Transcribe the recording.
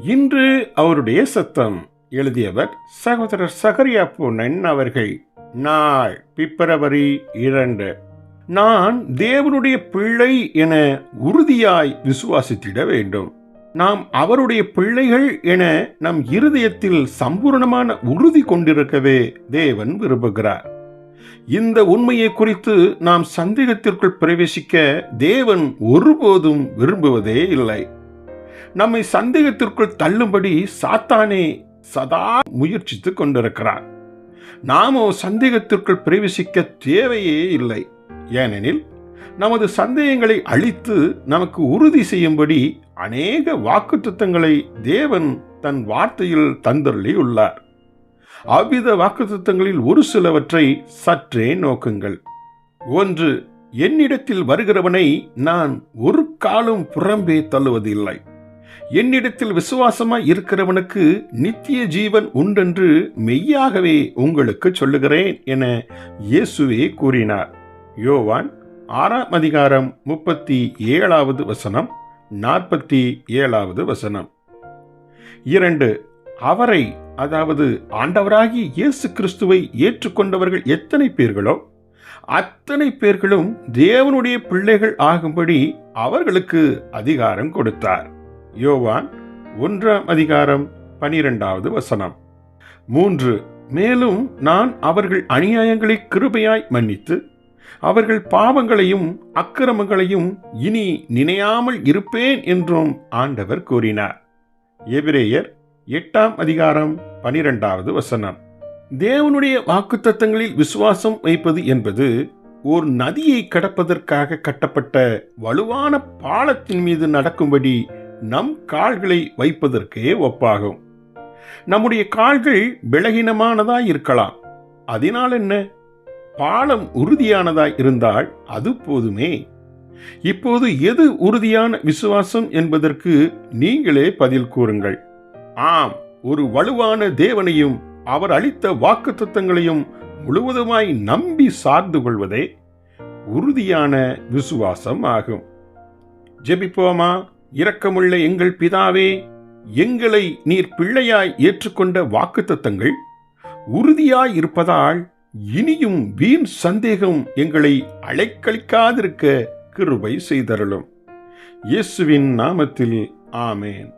இன்று அவருடைய சத்தம். எழுதியவர் சகோதரர் சகரியா பொன்னன் அவர்கள். நாள் பிப்ரவரி இரண்டு. நான் தேவனுடைய பிள்ளை என உறுதியாய் விசுவாசித்திட வேண்டும். நாம் அவருடைய பிள்ளைகள் என நம் இருதயத்தில் சம்பூர்ணமான உறுதி கொண்டிருக்கவே தேவன் விரும்புகிறார். இந்த உண்மையை குறித்து நாம் சந்தேகத்திற்குள் பிரவேசிக்க தேவன் ஒருபோதும் விரும்புவதே இல்லை. நம்மை சந்தேகத்திற்குள் தள்ளும்படி சாத்தானே சதா முயற்சித்துக் கொண்டிருக்கிறார் நாமோ சந்தேகத்திற்குள் பிரவேசிக்க தேவையே இல்லை. ஏனெனில் நமது சந்தேகங்களை அழித்து நமக்கு உறுதி செய்யும்படி அநேக வாக்குத்தத்தங்களை தேவன் தன் வார்த்தையில் தந்தருளியுள்ளார். அவ்வித வாக்குத்தத்தங்களில் ஒரு சிலவற்றை சற்றே நோக்குங்கள். ஒன்று என்னிடத்தில் வருகிறவனை நான் ஒரு காலம் புறம்பே தள்ளுவதில்லை. என்னிடத்தில் விசுவாசமாய் இருக்கிறவனுக்கு நித்திய ஜீவன் உண்டென்று மெய்யாகவே உங்களுக்கு சொல்லுகிறேன் என இயேசுவே கூறினார். யோவான் ஆறாம் அதிகாரம் முப்பத்தி ஏழாவது வசனம் நாற்பத்தி ஏழாவது வசனம். இரண்டு அவரை அதாவது ஆண்டவராகி இயேசு கிறிஸ்துவை ஏற்றுக்கொண்டவர்கள் எத்தனை பேர்களோ அத்தனை பேர்களும் தேவனுடைய பிள்ளைகள் ஆகும்படி அவர்களுக்கு அதிகாரம் கொடுத்தார். யோவான் ஒன்றாம் அதிகாரம் பனிரெண்டாவது வசனம். மூன்று மேலும் நான் அவர்கள் அநியாயங்களை கிருபையாய் மன்னித்து அவர்கள் பாவங்களையும் அக்கிரமங்களையும் இனி நினையாமல் இருப்பேன் என்றும் ஆண்டவர் கூறினார். எபிரேயர் எட்டாம் அதிகாரம் பனிரெண்டாவது வசனம். தேவனுடைய வாக்குத்தத்தங்களில் விசுவாசம் வைப்பது என்பது ஒரு நதியை கடப்பதற்காக கட்டப்பட்ட வலுவான பாலத்தின் மீது நடக்கும்படி நம் கால்களை வைப்பதற்கே ஒப்பாகும். நம்முடைய கால்கள் பலகீனமானதாய் இருக்கலாம். அதனால் என்ன? பாலம் உறுதியானதாய் இருந்தால் அது போதுமே. இப்போது எது உறுதியான விசுவாசம் என்பதற்கு நீங்களே பதில் கூறுங்கள். ஆம் ஒரு வலுவான தேவனையும் அவர் அளித்த வாக்குத்தத்தங்களையும் முழுவதுமாய் நம்பி சார்ந்து கொள்வதே உறுதியான விசுவாசம் ஆகும். ஜெபிப்போமா? இரக்கமுள்ள எங்கள் பிதாவே எங்களை நீர் பிள்ளையாய் ஏற்றுக்கொண்ட வாக்குத்தத்தங்கள் உறுதியாய் இருப்பதால் இனியும் வீண் சந்தேகம் எங்களை அலைக்கழிக்காதிருக்க கிருபை செய்தருளும். இயேசுவின் நாமத்தில் ஆமேன்.